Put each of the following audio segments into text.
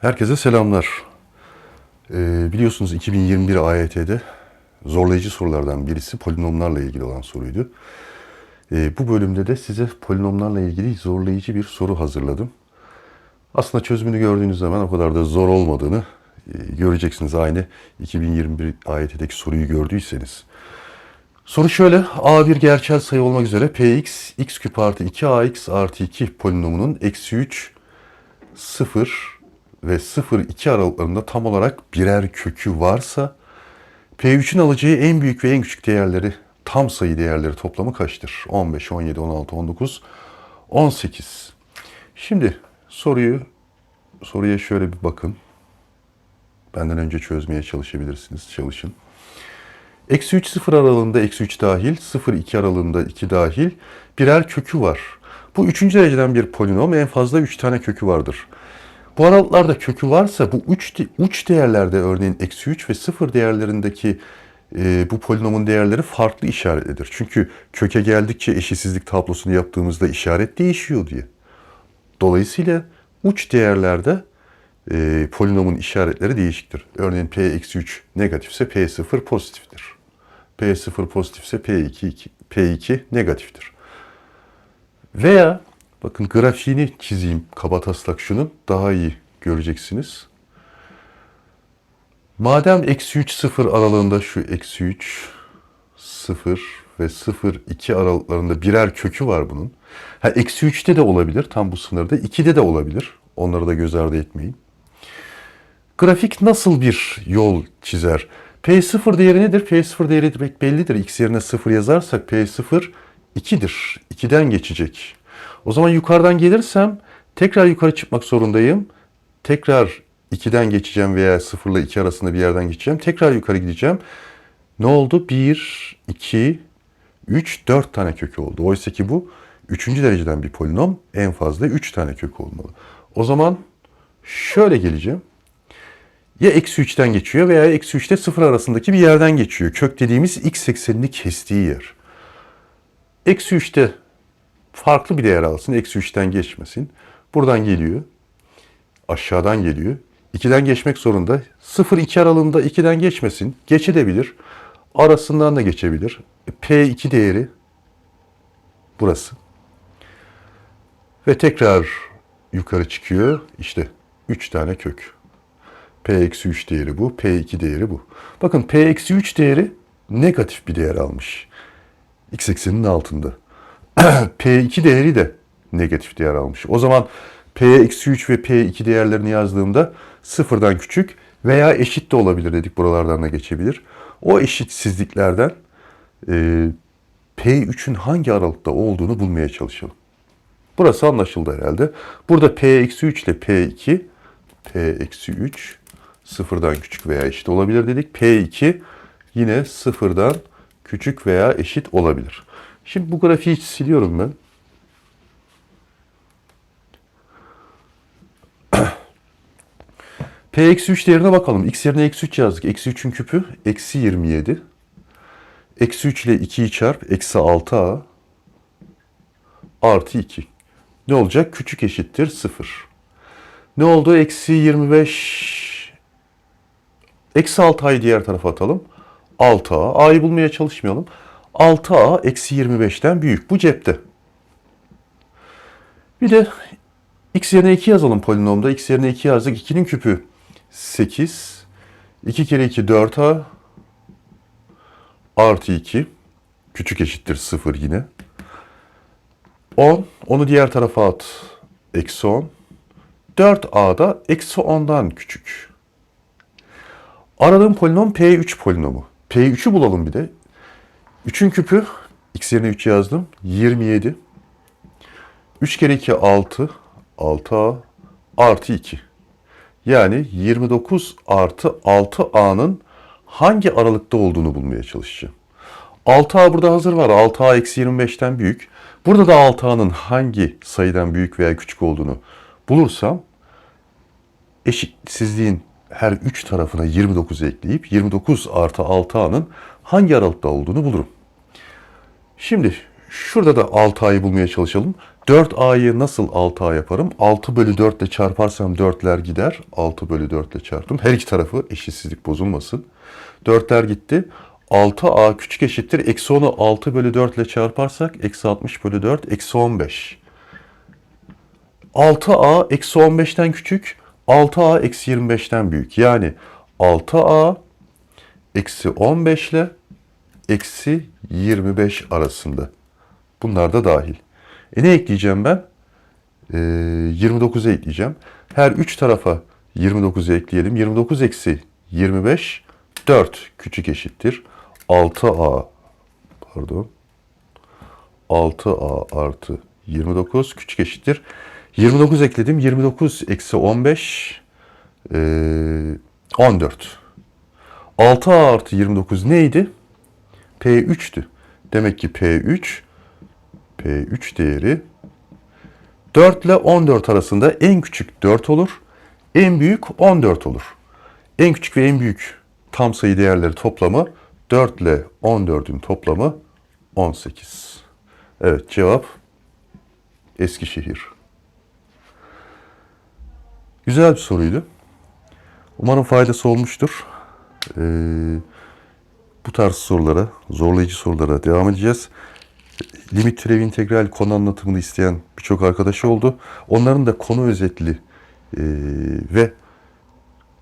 Herkese selamlar. Ee, biliyorsunuz 2021 AYT'de zorlayıcı sorulardan birisi polinomlarla ilgili olan soruydu. Ee, bu bölümde de size polinomlarla ilgili zorlayıcı bir soru hazırladım. Aslında çözümünü gördüğünüz zaman o kadar da zor olmadığını e, göreceksiniz. Aynı 2021 AYT'deki soruyu gördüyseniz. Soru şöyle. A bir gerçel sayı olmak üzere Px, x küp artı 2ax artı 2 polinomunun eksi 3, 0 ve 0-2 aralıklarında tam olarak birer kökü varsa P3'ün alacağı en büyük ve en küçük değerleri tam sayı değerleri toplamı kaçtır? 15, 17, 16, 19, 18. Şimdi soruyu soruya şöyle bir bakın. Benden önce çözmeye çalışabilirsiniz. Çalışın. Eksi 3 0 aralığında eksi 3 dahil, 0 2 aralığında 2 dahil birer kökü var. Bu üçüncü dereceden bir polinom en fazla 3 tane kökü vardır. Bu aralıklarda kökü varsa bu uç, uç değerlerde örneğin eksi 3 ve 0 değerlerindeki e, bu polinomun değerleri farklı işaretlidir. Çünkü köke geldikçe eşitsizlik tablosunu yaptığımızda işaret değişiyor diye. Dolayısıyla uç değerlerde e, polinomun işaretleri değişiktir. Örneğin p eksi 3 negatifse p0 pozitiftir. p0 pozitifse p2, 2, p2 negatiftir. Veya bakın grafiğini çizeyim kabataslak şunun daha iyi göreceksiniz. Madem eksi 3 0 aralığında şu eksi 3 0 ve 0 2 aralıklarında birer kökü var bunun. Ha eksi 3'te de olabilir tam bu sınırda. 2'de de olabilir. Onları da göz ardı etmeyin. Grafik nasıl bir yol çizer? P0 değeri nedir? P0 değeri demek bellidir. X yerine 0 yazarsak P0 2'dir. 2'den geçecek. O zaman yukarıdan gelirsem tekrar yukarı çıkmak zorundayım. Tekrar 2'den geçeceğim veya 0 ile 2 arasında bir yerden geçeceğim. Tekrar yukarı gideceğim. Ne oldu? 1, 2, 3, 4 tane kökü oldu. Oysa ki bu 3. dereceden bir polinom en fazla 3 tane kök olmalı. O zaman şöyle geleceğim. Ya eksi 3'ten geçiyor veya eksi 3 ile 0 arasındaki bir yerden geçiyor. Kök dediğimiz x eksenini kestiği yer. Eksi 3'te farklı bir değer alsın. Eksi 3'ten geçmesin. Buradan geliyor. Aşağıdan geliyor. 2'den geçmek zorunda. 0-2 aralığında 2'den geçmesin. Geçebilir. Arasından da geçebilir. P2 değeri burası. Ve tekrar yukarı çıkıyor. İşte 3 tane kök. P-3 değeri bu. P2 değeri bu. Bakın P-3 değeri negatif bir değer almış. X ekseninin altında. P2 değeri de negatif değer almış. O zaman P-3 ve P2 değerlerini yazdığımda sıfırdan küçük veya eşit de olabilir dedik. Buralardan da geçebilir. O eşitsizliklerden e, P3'ün hangi aralıkta olduğunu bulmaya çalışalım. Burası anlaşıldı herhalde. Burada P-3 ile P2 P-3 sıfırdan küçük veya eşit olabilir dedik. P2 yine sıfırdan küçük veya eşit olabilir. Şimdi bu grafiği siliyorum ben. P-3 değerine bakalım. X yerine eksi 3 yazdık. Eksi 3'ün küpü eksi 27. Eksi 3 ile 2'yi çarp. Eksi 6a artı 2. Ne olacak? Küçük eşittir 0. Ne oldu? Eksi 25. Eksi 6a'yı diğer tarafa atalım. 6a. A'yı bulmaya çalışmayalım. 6a eksi 25'ten büyük. Bu cepte. Bir de x yerine 2 yazalım polinomda. x yerine 2 yazdık. 2'nin küpü 8. 2 kere 2 4a artı 2. Küçük eşittir 0 yine. 10. Onu diğer tarafa at. Eksi 10. 4a eksi 10'dan küçük. Aradığım polinom P3 polinomu. P3'ü bulalım bir de. 3'ün küpü, x yerine 3 yazdım. 27. 3 kere 2 6. 6a artı 2. Yani 29 artı 6a'nın hangi aralıkta olduğunu bulmaya çalışacağım. 6a burada hazır var. 6a eksi 25'ten büyük. Burada da 6a'nın hangi sayıdan büyük veya küçük olduğunu bulursam eşitsizliğin her üç tarafına 29 ekleyip 29 artı 6a'nın hangi aralıkta olduğunu bulurum. Şimdi şurada da 6a'yı bulmaya çalışalım. 4A'yı nasıl 6A yaparım? 6 bölü 4 ile çarparsam 4'ler gider. 6 bölü 4 ile çarptım. Her iki tarafı eşitsizlik bozulmasın. 4'ler gitti. 6A küçük eşittir. Eksi 10'u 6 bölü 4 ile çarparsak eksi 60 bölü 4 eksi 15. 6A eksi 15'ten küçük. 6A eksi 25'ten büyük. Yani 6A eksi 15 ile eksi 25 arasında. Bunlar da dahil. E ne ekleyeceğim ben? Ee, 29'u ekleyeceğim. Her üç tarafa 29'u ekleyelim. 29 eksi 25 4 küçük eşittir. 6A pardon 6A artı 29 küçük eşittir. 29 ekledim. 29 eksi 15 ee, 14. 6A artı 29 neydi? P3'tü. Demek ki P3 P3 değeri 4 ile 14 arasında en küçük 4 olur. En büyük 14 olur. En küçük ve en büyük tam sayı değerleri toplamı 4 ile 14'ün toplamı 18. Evet cevap Eskişehir. Güzel bir soruydu. Umarım faydası olmuştur. Ee, bu tarz sorulara, zorlayıcı sorulara devam edeceğiz. Limit türevi integral konu anlatımını isteyen birçok arkadaşı oldu. Onların da konu özetli e, ve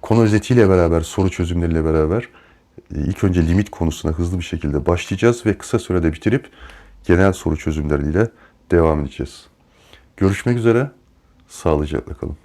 konu özetiyle beraber, soru çözümleriyle beraber e, ilk önce limit konusuna hızlı bir şekilde başlayacağız ve kısa sürede bitirip genel soru çözümleriyle devam edeceğiz. Görüşmek üzere, sağlıcakla kalın.